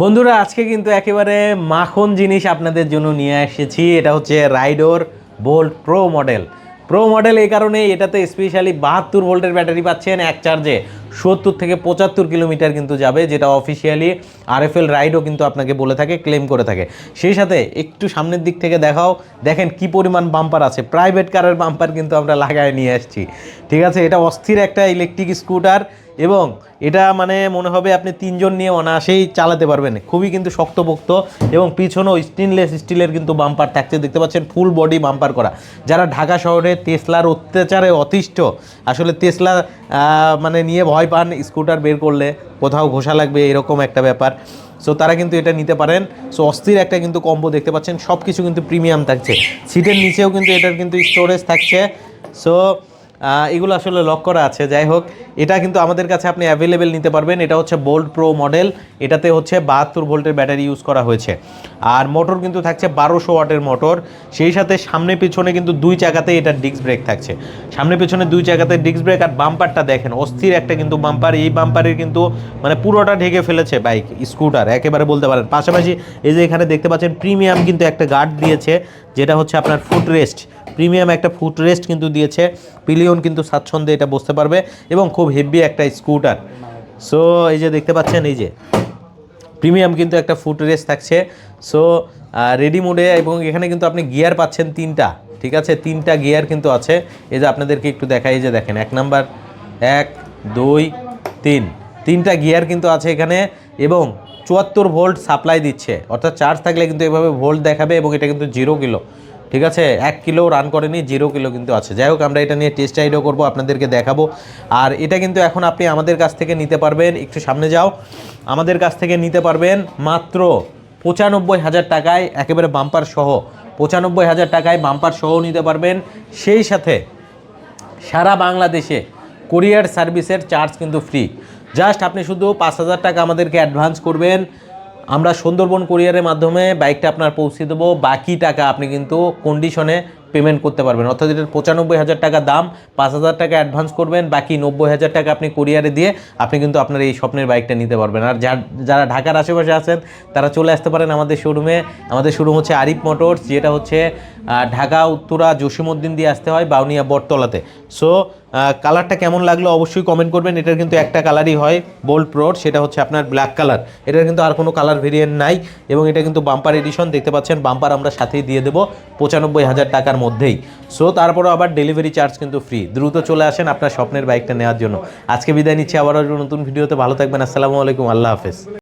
বন্ধুরা, আজকে কিন্তু একেবারে মাখন জিনিস আপনাদের জন্য নিয়ে এসেছি। এটা হচ্ছে rider bolt pro model. Pro model এই কারণে এটাতে স্পেশালি বাহাত্তর ভোল্টের ব্যাটারি পাচ্ছেন এক চার্জে সত্তর থেকে পঁচাত্তর কিলোমিটার কিন্তু যাবে, যেটা অফিসিয়ালি আরএফএল রাইডও কিন্তু আপনাকে বলে থাকে ক্লেম করে থাকে। সেই সাথে একটু সামনের দিক থেকে দেখাও, দেখেন কি পরিমাণ বাম্পার আছে। প্রাইভেট কারের বাম্পার কিন্তু আমরা লাগায় নিয়ে আসছি। ঠিক আছে, এটা অস্থির একটা ইলেকট্রিক স্কুটার এবং এটা মানে মনে হবে আপনি তিনজন নিয়ে অনায়াসেই চালাতে পারবেন। খুবই কিন্তু শক্তপোক্ত এবং পিছনেও স্টেনলেস স্টিলের কিন্তু বাম্পার থাকছে। দেখতে পাচ্ছেন ফুল বডি বাম্পার করা। যারা ঢাকা শহরে তেসলার অত্যাচারে অতিষ্ঠ, আসলে তেসলা মানে নিয়ে ভয় পান স্কুটার বের করলে, কোথাও ঘোষা লাগবে, এরকম একটা ব্যাপার। সো তারা কিন্তু এটা নিতে পারেন। সো অস্থির একটা কিন্তু কম্বো দেখতে পাচ্ছেন। সব কিছু কিন্তু প্রিমিয়াম থাকছে। সিটের নিচেও কিন্তু এটার কিন্তু স্টোরেজ থাকছে। সো এগুলো আসলে লক করা আছে। যাই হোক এটা কিন্তু আমাদের কাছে আপনি অ্যাভেলেবেল নিতে পারবেন। এটা হচ্ছে বোল্ড প্রো মডেল এটাতে হচ্ছে বাহাত্তর ভোল্টের ব্যাটারি ইউজ করা হয়েছে। আর মোটর কিন্তু থাকছে বারোশো ওয়াটের মোটর সেই সাথে সামনে পিছনে কিন্তু দুই চাকাতে এটা ডিস্ক ব্রেক থাকছে। সামনে পিছনে দুই চাকাতে ডিস্ক ব্রেক আর বাম্পারটা দেখেন, অস্থির একটা কিন্তু বাম্পার এই বাম্পারের কিন্তু মানে পুরোটা ঢেকে ফেলেছে বাইক স্কুটার একেবারে বলতে পারেন। পাশাপাশি এই যে এখানে দেখতে পাচ্ছেন প্রিমিয়াম কিন্তু একটা গার্ড দিয়েছে, যেটা হচ্ছে আপনার ফুট রেস্ট প্রিমিয়াম একটা ফুট রেস্ট কিন্তু দিয়েছে। পিলিয়ন কিন্তু স্বাচ্ছন্দ্যে এটা বসতে পারবে এবং খুব হেভি একটা স্কুটার সো এই যে দেখতে পাচ্ছেন, এই যে প্রিমিয়াম কিন্তু একটা ফুট রেস থাকছে সো রেডি মোডে এবং এখানে কিন্তু আপনি গিয়ার পাচ্ছেন তিনটা, ঠিক আছে? তিনটা গিয়ার কিন্তু আছে। এই যে আপনাদেরকে একটু দেখাই, এই যে দেখেন, এক নাম্বার এক, দুই, তিন। তিনটা গিয়ার কিন্তু আছে এখানে এবং চুয়াত্তর ভোল্ট সাপ্লাই দিচ্ছে। অর্থাৎ চার্জ থাকলে কিন্তু এভাবে ভোল্ট দেখাবে এবং এটা কিন্তু জিরো কিলো ঠিক আছে? এক কিলো রান করেনি জিরো কিলো কিন্তু আছে। যাই হোক, আমরা এটা নিয়ে টেস্ট রাইডও করব, আপনাদেরকে দেখাবো। আর এটা কিন্তু এখন আপনি আমাদের কাছ থেকে নিতে পারবেন, একটু সামনে যাও। আমাদের কাছ থেকে নিতে পারবেন মাত্র পঁচানব্বই হাজার টাকায়, একেবারে বাম্পার সহ, পঁচানব্বই হাজার টাকায় বাম্পার সহ নিতে পারবেন। সেই সাথে সারা বাংলাদেশে কোরিয়ার সার্ভিসের চার্জ কিন্তু ফ্রি জাস্ট আপনি শুধু পাঁচ হাজার টাকা আমাদেরকে অ্যাডভান্স করবেন। আমরা সুন্দরবন কুরিয়ারের মাধ্যমে বাইকটা আপনার পৌঁছে দেবো। বাকি টাকা আপনি কিন্তু কন্ডিশনে পেমেন্ট করতে পারবেন। অর্থাৎ এটার পঁচানব্বই হাজার টাকা দাম, পাঁচ হাজার টাকা অ্যাডভান্স করবেন, বাকি নব্বই হাজার টাকা আপনি কোরিয়ারে দিয়ে আপনি কিন্তু আপনার এই স্বপ্নের বাইকটা নিতে পারবেন। আর যার- যারা ঢাকার আশেপাশে আছেন, তারা চলে আসতে পারেন আমাদের শোরুমে আমাদের শোরুম হচ্ছে আরিফ মোটরস, যেটা হচ্ছে ঢাকা, উত্তরা, জসিমউদ্দিন দিয়ে আসতে হয় বাউনিয়া বটতলাতে। সো কালারটা কেমন লাগল অবশ্যই কমেন্ট করবেন। এটার কিন্তু একটা কালারই হয় বোল্ড প্রোড সেটা হচ্ছে আপনার ব্ল্যাক কালার এটার কিন্তু আর কোনো কালার ভেরিয়েন্ট নাই এবং এটা কিন্তু বাম্পার এডিশন দেখতে পাচ্ছেন বাম্পার আমরা সাথেই দিয়ে দেবো পঁচানব্বই হাজার টাকার মধ্যেই। সো তারপরও আবার ডেলিভারি চার্জ কিন্তু ফ্রি দ্রুত চলে আসেন আপনার স্বপ্নের বাইকটা নেওয়ার জন্য। আজকে বিদায় নিচ্ছি, আবারও নতুন ভিডিওতে ভালো থাকবেন, আসসালামু আলাইকুম, আল্লাহ হাফেজ।